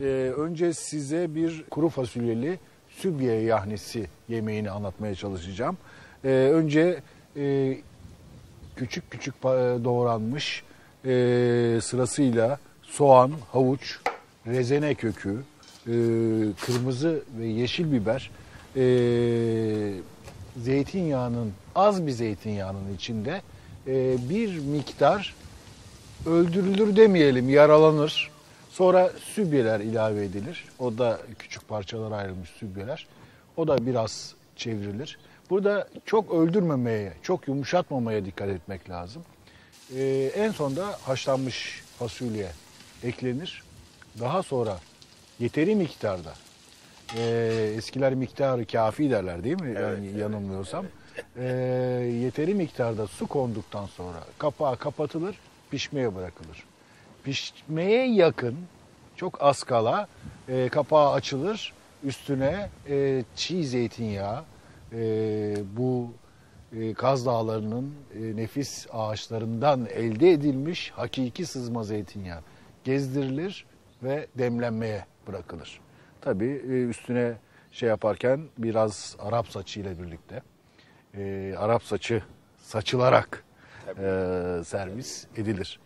Ee, önce size bir kuru fasulyeli sübye yahnisi yemeğini anlatmaya çalışacağım. Ee, önce e, küçük küçük doğranmış e, sırasıyla soğan, havuç, rezene kökü, e, kırmızı ve yeşil biber, e, zeytinyağının az bir zeytinyağının içinde e, bir miktar öldürülür demeyelim yaralanır. Sonra sübyeler ilave edilir. O da küçük parçalara ayrılmış sübyeler. O da biraz çevrilir. Burada çok öldürmemeye, çok yumuşatmamaya dikkat etmek lazım. Ee, en sonda haşlanmış fasulye eklenir. Daha sonra yeteri miktarda, ee, eskiler miktarı kafi derler değil mi? Yani yanılmıyorsam. Ee, yeteri miktarda su konduktan sonra kapağı kapatılır, pişmeye bırakılır. Pişmeye yakın, çok az kala e, kapağı açılır. Üstüne e, çiğ zeytinyağı, e, bu e, Kaz Dağları'nın e, nefis ağaçlarından elde edilmiş hakiki sızma zeytinyağı gezdirilir ve demlenmeye bırakılır. Tabii e, üstüne şey yaparken biraz Arap saçı ile birlikte e, Arap saçı saçılarak e, servis edilir.